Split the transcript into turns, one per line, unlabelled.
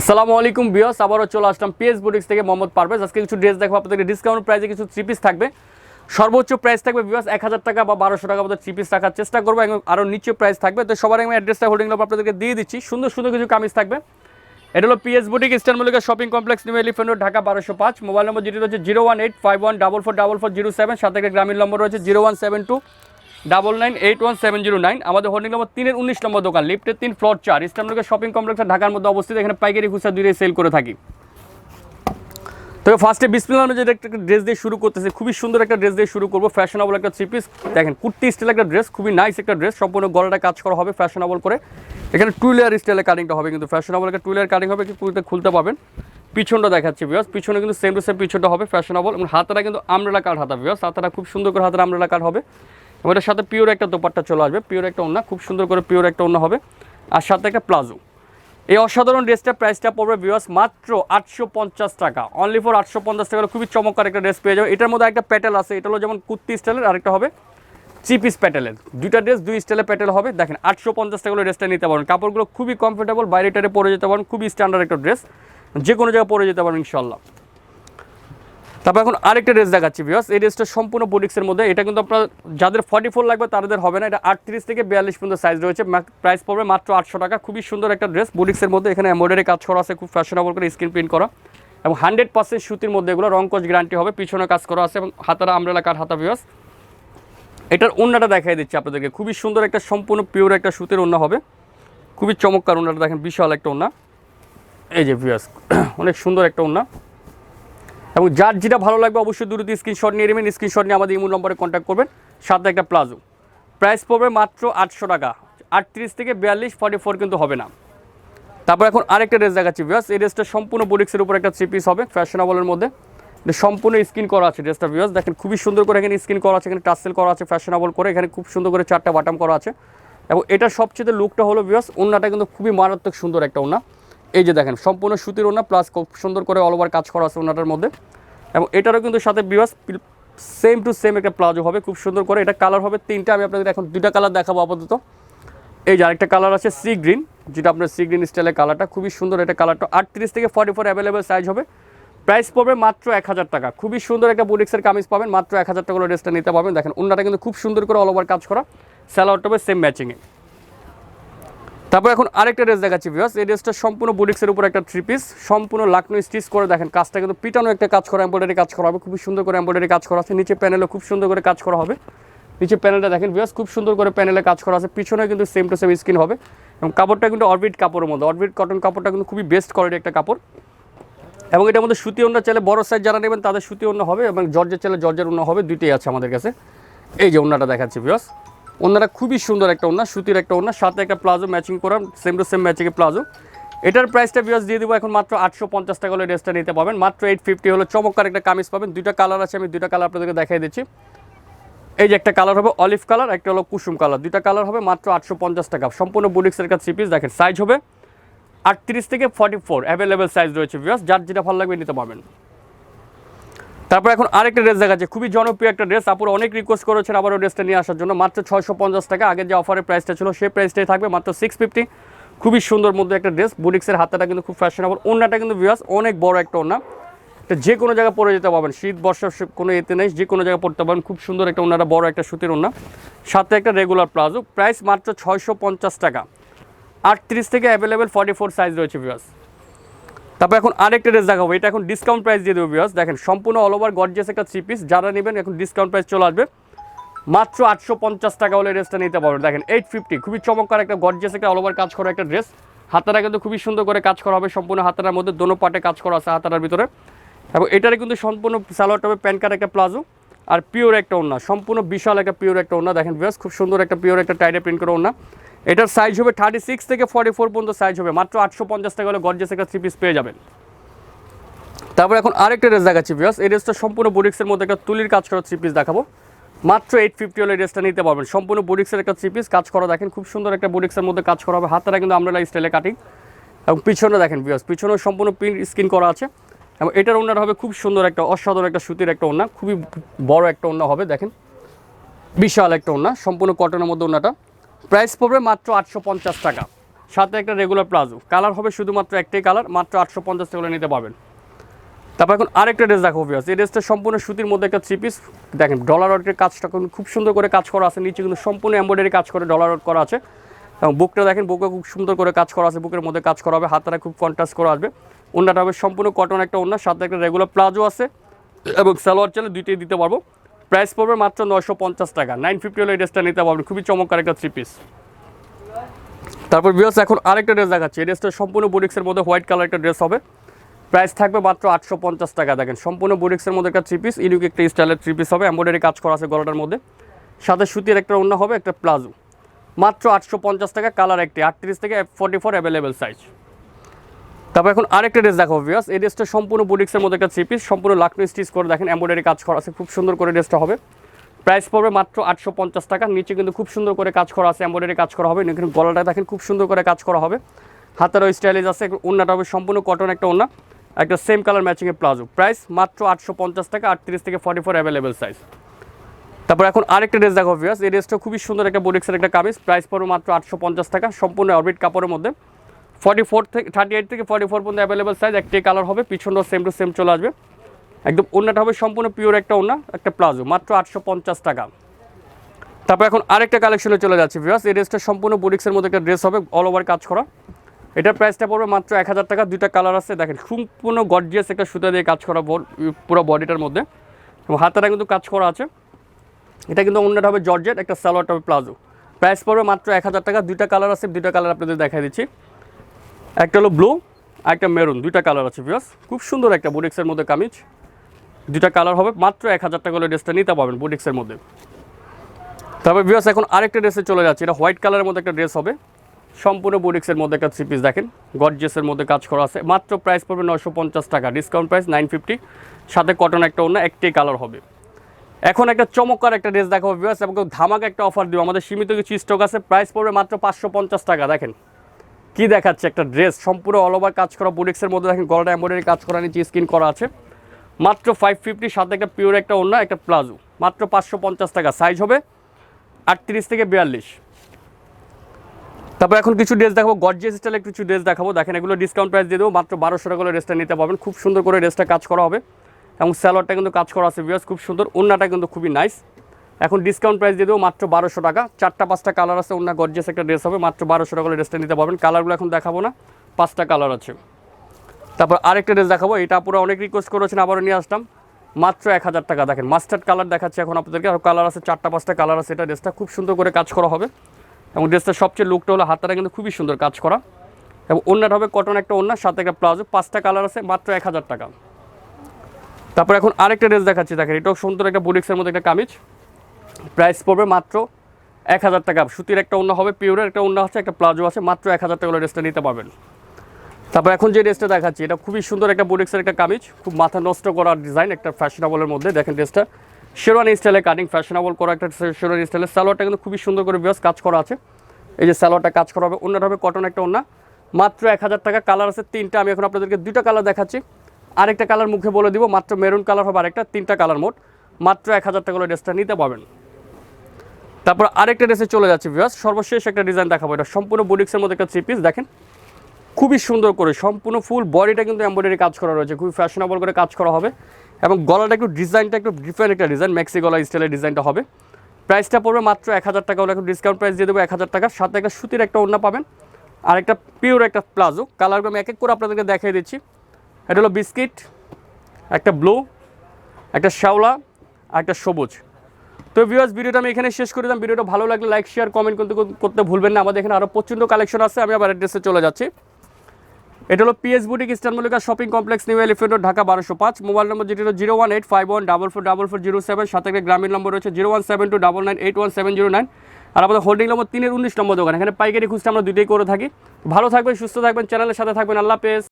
আসসালামু আলাইকুম বিয়স আবারও চলে আসলাম পিএস বুটিক্স থেকে মোহাম্মদ পারভেজ। আজকে কিছু ড্রেস দেখব, আপনাদেরকে ডিসকাউন্ট প্রাইসে কিছু থ্রি পিস থাকবে। সর্বোচ্চ প্রাইস থাকবে বিয়স এক হাজার টাকা বা বারোশো টাকা মতো থ্রি পিস রাখার চেষ্টা করব এবং আরও নিচে প্রাইস থাকবে। তো সবার আমি অ্যাড্রেসটা হোল্ডিং নাম্বার আপনাদেরকে দিয়ে দিচ্ছি। সুন্দর সুন্দর কিছু কামিজ থাকবে। এটা হলো PS boutique eastern Mallika shopping complex new elephant road Dhaka বারোশো পাঁচ। মোবাইল নম্বর যেটি রয়েছে zero one eight five one double four double four zero seven সাথে গ্রামীণ নম্বর রয়েছে zero one seven two double nine eight one seven zero nine আমাদের holding number তিনের উনিশ নম্বর দোকান, লিফটের তিন ফ্লোর চার মল্লিকা শপিং কমপ্লেক্স ঢাকার মধ্যে অবস্থিত, এখানে পাইকারি খুচরা দুইটাই সেল করে থাকি। তবে ফার্স্টে বিসমিল্লাহ যে একটা ড্রেস দিয়ে শুরু করতেছে, খুবই সুন্দর একটা ড্রেস দিয়ে শুরু করব ফ্যাশনেবল একটা থ্রি পিস দেখেন, কুর্তি স্টাইল একটা ড্রেস খুবই নাইস একটা ড্রেস সম্পূর্ণ গলাটা কাজ করা হবে ফ্যাশনেবল করে। এখানে টু লেয়ার স্টাইলে কাটিংটা হবে কিন্তু ফ্যাশনেবল একটা টু লেয়ার কাটিং হবে পুরোটা খুলতে পাবেন। পিছনটা দেখাচ্ছি বিয়াস পিছনে কিন্তু সেম টু সেম পিছনটা হবে ফ্যাশনেবল এবং হাতাটা কিন্তু আমরেলা কাট হাতা বিয়াস হাতাটা খুব সুন্দর করে হাতার আমরেলা কাট হবে। এটার সাথে পিওর একটা দোপাট্টা চলে আসবে। পিওর একটা ওন্না খুব সুন্দর করে পিওর একটা ওন্না হবে। আর সাথে একটা প্লাজো। এই অসাধারণ ড্রেসটার প্রাইসটা পড়বে ভিউয়ার্স মাত্র আটশো পঞ্চাশ টাকা। অনলি ফর আটশো পঞ্চাশ টাকা হলে খুবই চমৎকার একটা ড্রেস পেয়ে যাবে। এটার মধ্যে একটা প্যাটেল আছে, এটা হলো যেমন কুর্তি স্টাইলের আরেকটা হবে চিপিস প্যাটেলের দুইটা ড্রেস দুই স্টাইলের প্যাটেল হবে। দেখেন, আটশো পঞ্চাশ টাকা ড্রেসটা নিতে পারেন কাপড়গুলো খুবই কমফোর্টেবল বাইরে টাইরে পরে যেতে পারেন, খুবই স্ট্যান্ডার্ড একটা ড্রেস যে কোনো জায়গায় পরে যেতে পারেন ইনশাল্লাহ তারপর এখন আরেকটা ড্রেস দেখাচ্ছি ভিউয়ার্স এই ড্রেসটা সম্পূর্ণ বুটিক্সের মধ্যে। এটা কিন্তু আপনার যাদের ফর্টি ফোর লাগবে, তাদের হবে না। এটা আটত্রিশ থেকে বিয়াল্লিশ পর্যন্ত সাইজ রয়েছে। প্রাইস পড়বে মাত্র আটশো টাকা। খুবই সুন্দর একটা ড্রেস বুটিক্সের মধ্যে। এখানে এমব্রয়ডারি কাজ করা আছে, খুব ফ্যাশনেবল করে স্ক্রিন প্রিন্ট করা। এবং হান্ড্রেড পার্সেন্ট সুতির মধ্যে এগুলো। রংকজ গ্যারান্টি হবে। পিছনে কাজ করা আছে এবং হাতারা আমরেলা কাঠ হাতা ভিউয়ার্স এটার ওন্নাটা দেখাই দিচ্ছি আপনাদেরকে। খুবই সুন্দর একটা, সম্পূর্ণ পিওর একটা সুতির ওন্না হবে। খুবই চমৎকার ওন্নাটা দেখেন। বিশাল একটা ওন্না। এই যে ভিউয়ার্স অনেক সুন্দর একটা ওন্না। এবং যার যেটা ভালো লাগবে অবশ্যই দ্রুত স্ক্রিনশট নিয়ে নেবেন। স্ক্রিনশট নিয়ে আমাদের ইমো নম্বরে কন্ট্যাক্ট করবেন। সাথে একটা প্লাজো প্রাইস পড়বে মাত্র আটশো টাকা। আটত্রিশ থেকে বিয়াল্লিশ ফর্টি ফোর কিন্তু হবে না। তারপর এখন আরেকটা ড্রেস দেখাচ্ছি ভিউয়ার্স এই ড্রেসটা সম্পূর্ণ বুটিক্সের উপর একটা থ্রি পিস হবে ফ্যাশনেবলের মধ্যে। সম্পূর্ণ স্ক্রিন করা আছে ড্রেসটা ভিউয়ার্স দেখেন, খুবই সুন্দর করে এখানে স্কিন করা আছে, এখানে টাসেল করা আছে ফ্যাশনেবল করে। এখানে খুব সুন্দর করে চারটা বাটাম করা আছে। এবং এটা সবচেয়ে লুকটা হলো ভিউয়ার্স ওনাটা কিন্তু খুবই মারাত্মক সুন্দর একটা ওনা এই যে দেখেন, সম্পূর্ণ সুতির ওনা প্লাস খুব সুন্দর করে অল ওভার কাজ করা আছে ওনাটার মধ্যে। এবং এটারও কিন্তু সাথে বিভাস সেম টু সেম একটা প্লাজো হবে, খুব সুন্দর করে। এটা কালার হবে তিনটা, আমি আপনাদের এখন দুইটা কালার দেখাবো আপাতত। এই যে আরেকটা কালার আছে সি গ্রিন যেটা আপনার সি গ্রিন স্টাইলের কালারটা খুবই সুন্দর এটা কালারটা আটত্রিশ থেকে ফর্টি ফোর অ্যাভেলেবেল সাইজ হবে। প্রাইস পড়বে মাত্র এক হাজার টাকা। খুবই সুন্দর একটা বুটিক্সের কামিজ পাবেন। মাত্র এক হাজার টাকা ড্রেসটা নিতে পারবেন। দেখেন অন্যটা কিন্তু খুব সুন্দর করে অল ওভার কাজ করা। স্যালোয়ারটা হবে সেম ম্যাচিংয়ে তারপর এখন আরেকটা ড্রেস দেখাচ্ছি ভিউয়ার্স এই ড্রেসটা সম্পূর্ণ বুটিক্সের উপর একটা থ্রি পিস সম্পূর্ণ লাকনো স্টিচ করে দেখেন, কাজটা কিন্তু পিটানো একটা কাজ করা এম্ব্রয়ডারি কাজ করা হবে খুব সুন্দর করে এম্ব্রয়ডারি কাজ করা আছে, নিচে প্যানেলে খুব সুন্দর করে কাজ করা হবে। নিচে প্যানেলটা দেখেন ভিউয়ার্স খুব সুন্দর করে প্যানেলে কাজ করা আছে পিছনে কিন্তু সেম টু সেম স্কিন হবে। এবং কাপড়টা কিন্তু অরবিট কাপড়ের মধ্যে অরবিট কটন কাপড়টা কিন্তু খুবই বেস্ট কোয়ালিটি একটা কাপড়। এবং এটার মধ্যে সুতি অন্য চাইলে বড় সাইজ যারা নেবেন, তাদের সুতি অন্য হবে এবং জর্জের চাইলে জর্জের অন্য হবে, দুইটাই আছে আমাদের কাছে। এই যে অন্যটা দেখাচ্ছি ভিউয়ার্স ওনারা খুবই সুন্দর একটা ওনার সুতির একটা ওনা সাথে একটা প্লাজো ম্যাচিং করা সেম টু সেম ম্যাচিংয়ে প্লাজো। এটার প্রাইসটা বিয়াস দিয়ে দেবো এখন মাত্র আটশো পঞ্চাশ টাকা হলে ড্রেসটা নিতে পাবেন মাত্র এইট ফিফটি হলো চমৎকার একটা কামিজ পাবেন। দুইটা কালার আছে, আমি দুইটা কালার আপনাদেরকে দেখাই দিচ্ছি। এই যে একটা কালার হবে অলিভ কালার একটা হলো কুসুম কালার দুইটা কালার হবে মাত্র আটশো পঞ্চাশ টাকা। সম্পূর্ণ বুটিক্সের কাছে থ্রি পিস দেখেন সাইজ হবে আটত্রিশ থেকে ফর্টি ফোর অ্যাভেলেবেল সাইজ রয়েছে বিয়াস যার যেটা ভালো লাগবে নিতে পারবেন। তারপর এখন আরেকটা ড্রেস দেখাচ্ছে। খুবই জনপ্রিয় একটা ড্রেস আপুর অনেক রিকোয়েস্ট করেছেন আবার ড্রেসটা নিয়ে আসার জন্য। মাত্র ছয়শো পঞ্চাশ টাকা। আগের যে অফারের প্রাইসটা ছিল, সেই প্রাইসটাই থাকবে। মাত্র সিক্স ফিফটি খুবই সুন্দর মধ্যে একটা ড্রেস বুটিক্সের হাতাটা কিন্তু খুব ফ্যাশনেবল ওনাটা কিন্তু ভিউয়ার্স অনেক বড় একটা ওনা এটা যে কোনো জায়গায় পরে যেতে পারবেন। শীত, বর্ষা কোনো এতে নেই। যে কোনো জায়গায় পড়তে পারবেন। খুব সুন্দর একটা ওনারা বড় একটা সুতির ওনা সাথে একটা রেগুলার প্লাজো। প্রাইস মাত্র ছয়শো পঞ্চাশ টাকা। আটত্রিশ থেকে অ্যাভেলেবেল ফর্টি ফোর সাইজ রয়েছে ভিউয়ার্স তারপর এখন আরেকটা ড্রেস দেখাবো, এটা এখন ডিসকাউন্ট প্রাইস দিয়ে দেবো দেখেন, সম্পূর্ণ অল ওভার গর্জিয়াস একটা থ্রি পিস যারা নেবেন, এখন ডিসকাউন্ট প্রাইস চলে আসবে। মাত্র আটশো পঞ্চাশ টাকা হলে ড্রেসটা নিতে পারবেন। দেখেন এইট ফিফটি খুবই চমৎকার একটা গর্জিয়াস একটা অল ওভার কাজ করা একটা ড্রেস হাতারা কিন্তু খুবই সুন্দর করে কাজ করা হবে, সম্পূর্ণ হাতারার মধ্যে দোনো পার্টে কাজ করা আছে হাতারার ভিতরে। এবং এটারে কিন্তু সম্পূর্ণ সালোয়ারটা হবে প্যান কার্ড একটা প্লাজো আর পিওর একটা ওনা সম্পূর্ণ বিশাল একটা পিওর একটা ওনা দেখেন বিয়াস খুব সুন্দর একটা পিওর একটা টাইডে প্রিন্ট করা ওনা এটার সাইজ হবে থার্টি সিক্স থেকে ফর্টি ফোর পর্যন্ত সাইজ হবে। মাত্র আটশো পঞ্চাশ টাকা হলে গর্জিয়াস একটা থ্রি পিস পেয়ে যাবেন। তারপর এখন আরেকটা ড্রেস দেখাচ্ছি বিয়াস এই ড্রেসটা সম্পূর্ণ বুটিক্সের মধ্যে একটা তুলির কাজ করা থ্রি পিস দেখাবো। মাত্র এইট ফিফটি হলে ড্রেসটা নিতে পারবেন। সম্পূর্ণ বুটিক্সের একটা থ্রি পিস কাজ করা দেখেন, খুব সুন্দর একটা বুটিক্সের মধ্যে কাজ করা হবে। হাতেরা কিন্তু আমরা স্টাইলে কাটিং এবং পিছনে দেখেন বিয়াস পিছনেও সম্পূর্ণ প্রিন্ট স্কিন করা আছে। এবং এটার ওনার হবে খুব সুন্দর একটা, অসাধারণ একটা সুতির একটা ওনা খুবই বড় একটা ওনা হবে, দেখেন। বিশাল একটা ওনা সম্পূর্ণ কটনের মধ্যে ওনাটা প্রাইস পড়বে মাত্র আটশো পঞ্চাশ টাকা। সাথে একটা রেগুলার প্লাজো। কালার হবে শুধুমাত্র একটাই কালার মাত্র আটশো পঞ্চাশ টাকা নিতে পারবেন। তারপর এখন আরেকটা ড্রেস দেখো ভিউয়ার্স এই ড্রেসটা সম্পূর্ণ সুতির মধ্যে একটা থ্রি পিস দেখেন ডলার ওয়ার্কের কাজটা খুব সুন্দর করে কাজ করা আছে। নিচে কিন্তু সম্পূর্ণ এমব্রয়ডারি কাজ করে ডলার ওয়ার্ক করা আছে। এবং বুকটা দেখেন বুকে খুব সুন্দর করে কাজ করা আছে। বুকের মধ্যে কাজ করা হবে, হাতটা খুব কন্ট্রাস্ট করা আসবে। ওনাটা হবে সম্পূর্ণ কটন একটা ওনার সাথে একটা রেগুলার প্লাজো আছে। এবং সালোয়ার চালে দুইটাই দিতে পারব। প্রাইস পড়বে মাত্র নয়শো পঞ্চাশ টাকা। নাইন ফিফটি হলে এই ড্রেসটা নিতে পারবেন। খুবই চমৎকার একটা থ্রি পিস তারপর বিয়স এখন আরেকটা ড্রেস দেখাচ্ছি। এই ড্রেসটা সম্পূর্ণ বুটিক্সের মধ্যে হোয়াইট কালার একটা ড্রেস হবে। প্রাইস থাকবে মাত্র আটশো পঞ্চাশ টাকা। দেখেন, সম্পূর্ণ বুটিক্সের মধ্যে একটা থ্রি পিস ইউনিক একটা স্টাইলের থ্রি পিস হবে। এম্বয়ডারি কাজ করা আছে গলাটার মধ্যে। সাথে সুতির একটা অন্য হবে, একটা প্লাজো। মাত্র আটশো পঞ্চাশ টাকা। কালার একটি, আটত্রিশ থেকে ফোর্টি ফোর অ্যাভেলেবেল সাইজ তারপর এখন আরেকটা ড্রেস দেখো ভিউয়ার্স এই ড্রেসটা সম্পূর্ণ বুটিক্সের মধ্যে একটা থ্রি পিস সম্পূর্ণ লাকনো স্টিচ করে দেখেন এম্বয়ডারি কাজ করা আছে, খুব সুন্দর করে ড্রেসটা হবে। প্রাইস পড়বে মাত্র আটশো পঞ্চাশ টাকা, নিচে কিন্তু খুব সুন্দর করে কাজ করা আছে এম্বয়ডারি কাজ করা হবে। এখানে গলাটা দেখেন, খুব সুন্দর করে কাজ করা হবে। হাতেরও স্টাইলিজ আছে ওন্নাটা হবে সম্পূর্ণ কটন একটা ওন্না, একটা সেম কালার ম্যাচিংয়ের প্লাজো। প্রাইস মাত্র আটশো পঞ্চাশ টাকা, আটত্রিশ থেকে ফর্টি ফোর অ্যাভেলেবেল সাইজ তারপর এখন আরেকটা ড্রেস দেখো ভিউয়ার্স এই ড্রেসটা খুবই সুন্দর একটা বুটিক্সের একটা কামিজ। প্রাইস পড়বে মাত্র আটশো পঞ্চাশ টাকা, সম্পূর্ণ অরবিট কাপড়ের মধ্যে। ফর্টি ফোর থেকে থার্টি এইট থেকে ফর্টি ফোর পর্যন্ত অ্যাভেলেবেল সাইজ একটাই কালার হবে, পিছনটাও সেম টু সেম চলে আসবে। একদম ওন্নাটা হবে সম্পূর্ণ পিওর একটা ওনা একটা প্লাজো, মাত্র আটশো পঞ্চাশ টাকা। তারপর এখন আরেকটা কালেকশনে চলে যাচ্ছে ভিউয়ার্স এই ড্রেসটা সম্পূর্ণ বুটিক্সের মধ্যে একটা ড্রেস হবে অল ওভার কাজ করা। এটার প্রাইসটা পড়বে মাত্র এক হাজার টাকা, দুইটা কালার আছে, দেখেন, সম্পূর্ণ গর্জিয়াস একটা সুতা দিয়ে কাজ করা পুরো বডিটার মধ্যে। এবং হাতাটা কিন্তু কাজ করা আছে। এটা কিন্তু অন্যটা হবে জর্জেট একটা সালোয়ারটা হবে প্লাজো। প্রাইস পড়বে মাত্র এক হাজার টাকা, দুইটা কালার আছে, দুইটা কালার আপনাদের দেখাই দিচ্ছি। একটা হলো ব্লু আর একটা মেরুন, দুইটা কালার আছে ভিউয়ার্স খুব সুন্দর একটা বুটিক্সের মধ্যে কামিজ। দুইটা কালার হবে, মাত্র এক হাজার টাকা হলে ড্রেসটা নিতে পারবেন বুটিক্সের মধ্যে। তারপর ভিউয়ার্স এখন আরেকটা ড্রেসে চলে যাচ্ছে। এটা হোয়াইট কালারের মধ্যে একটা ড্রেস হবে। সম্পূর্ণ বুটিক্সের মধ্যে একটা থ্রি পিস দেখেন। গর্জিয়াসের মধ্যে কাজ করা আছে। মাত্র প্রাইস পড়বে নশো পঞ্চাশ টাকা। ডিসকাউন্ট প্রাইস নাইন ফিফটি সাথে কটন একটা অন্য একটাই কালার হবে। এখন একটা চমৎকার একটা ড্রেস দেখাবো ভিউয়ার্স এবং ধামাকা একটা অফার দিব। আমাদের সীমিত কিছু স্টক আছে। প্রাইস পড়বে মাত্র পাঁচশো পঞ্চাশ টাকা, দেখেন। কি দেখাচ্ছে একটা ড্রেস? সম্পূর্ণ অল ওভার কাজ করা বুটিক্সের মধ্যে দেখেন গলাটা এমব্রয়ডারি কাজ করা নিচে স্কিন করা আছে। মাত্র ফাইভ ফিফটি সাথে একটা পিওর একটা অন্য একটা প্লাজো। মাত্র পাঁচশো পঞ্চাশ টাকা। সাইজ হবে আটত্রিশ থেকে বিয়াল্লিশ। তারপর এখন কিছু ড্রেস দেখাবো। গর্জিয়াস স্টাইলের কিছু ড্রেস দেখাবো। দেখেন, এগুলো ডিসকাউন্ট প্রাইস দিয়ে দেবো। মাত্র বারোশো টাকা করে ড্রেসটা নিতে পারবেন। খুব সুন্দর করে ড্রেসটা কাজ করা হবে। এবং স্যালোয়ারটা কিন্তু কাজ করা আছে বিয়াস খুব সুন্দর। ওন্নাটা কিন্তু খুবই নাইস এখন ডিসকাউন্ট প্রাইস দিয়ে দেবো মাত্র বারোশো টাকা। চারটা, পাঁচটা কালার আছে ওন্না গর্জিয়াস একটা ড্রেস হবে, মাত্র বারোশো টাকা ড্রেসটা নিতে পারবেন। কালারগুলো এখন দেখাবো না, পাঁচটা কালার আছে। তারপর আরেকটা ড্রেস দেখাবো, এটা পুরো অনেক রিকোয়েস্ট করেছেন, আবারও নিয়ে আসলাম। মাত্র এক হাজার টাকা, দেখেন মাস্টার্ড কালার দেখাচ্ছে এখন আপনাদেরকে। আর কালার আছে, চারটা, পাঁচটা কালার আছে, এটা ড্রেসটা খুব সুন্দর করে কাজ করা হবে। এবং ড্রেসটার সবচেয়ে লুকটা হলো হাতাটা কিন্তু খুবই সুন্দর কাজ করা। এবং অন্যটা হবে কটন একটা অন্য সাথে একটা প্লাজো, পাঁচটা কালার আছে, মাত্র এক হাজার টাকা। তারপর এখন আরেকটা ড্রেস দেখাচ্ছি, দেখেন, এটাও সুন্দর একটা বুটিক্সের মধ্যে একটা কামিজ। প্রাইস পড়বে মাত্র এক হাজার টাকা। সুতির একটা অন্য হবে, পিওরের একটা অন্য আছে, একটা প্লাজো আছে, মাত্র এক হাজার টাকা ড্রেসটা নিতে পারবেন। তারপর এখন যে ড্রেসটা দেখাচ্ছি, এটা খুবই সুন্দর একটা বুটিক্সের একটা কামিজ, খুব মাথা নষ্ট করা ডিজাইন একটা ফ্যাশনেবলের মধ্যে, দেখেন ড্রেসটা। শেরওয়ানি স্টাইলে কাটিং ফ্যাশনেবল করা একটা শেরওয়ানি স্টাইলে সালোয়ারটা কিন্তু খুবই সুন্দর করে বেশ কাজ করা আছে। এই যে সালোয়ারটা কাজ করা হবে অন্যটা হবে কটন একটা অন্য মাত্র এক হাজার টাকা কালার আছে তিনটা, আমি এখন আপনাদেরকে দুইটা কালার দেখাচ্ছি। আরেকটা কালার মুখে বলে দিব, মাত্র মেরুন কালার হবে আরেকটা, তিনটা কালার মোট। মাত্র এক হাজার টাকা ড্রেসটা নিতে পারবেন। তারপর আরেকটা ড্রেসে চলে যাচ্ছে ভিউয়ার্স সর্বশেষ একটা ডিজাইন দেখাবো। এটা সম্পূর্ণ বুটিক্সের মধ্যে একটা থ্রি পিস দেখেন, খুবই সুন্দর করে, সম্পূর্ণ ফুল বডিটা কিন্তু এমব্রয়ডারি কাজ করা রয়েছে। খুবই ফ্যাশনেবল করে কাজ করা হবে। এবং গলাটা একটু ডিজাইনটা একটু ডিফারেন্ট একটা ডিজাইন ম্যাক্সি গলা স্টাইলের ডিজাইনটা হবে। প্রাইসটা পড়বে মাত্র এক হাজার টাকা। হলে এখন ডিসকাউন্ট প্রাইস দিয়ে দেবো এক হাজার টাকা। সাথে একটা সুতির একটা ওড়না পাবেন। আর একটা পিওর একটা প্লাজো। কালারগুলো আমি এক এক করে আপনাদেরকে দেখিয়ে দিচ্ছি। এটা হলো বিস্কিট একটা ব্লু একটা শ্যাওলা, আর একটা সবুজ। তো ভিউয়ার্স ভিডিওটা আমি এখানে শেষ করে দিলাম। ভিডিওটা ভালো লাগলে লাইক শেয়ার কমেন্ট করতে করতে ভুলবেন না। আমাদের এখানে আরও প্রচণ্ড কালেকশন আছে। আমি আবার অ্যাড্রেসে চলে যাচ্ছি। এটা হলো PS boutique eastern Mallika shopping complex new elephant Dhaka বারোশো পাঁচ। মোবাইল নম্বর যেটি হলো zero one eight five one double four double four zero seven সাথে একটা গ্রামীণ নম্বর রয়েছে zero one seven two double nine eight one seven zero nine আর আমাদের holding number তিনের উনিশ নম্বর দোকান। এখানে পাইকারি খুঁজতে আমরা দুটোই করে থাকি। ভালো থাকবেন, সুস্থ থাকবেন চ্যানেলের সাথে থাকবেন। আল্লাহ পেস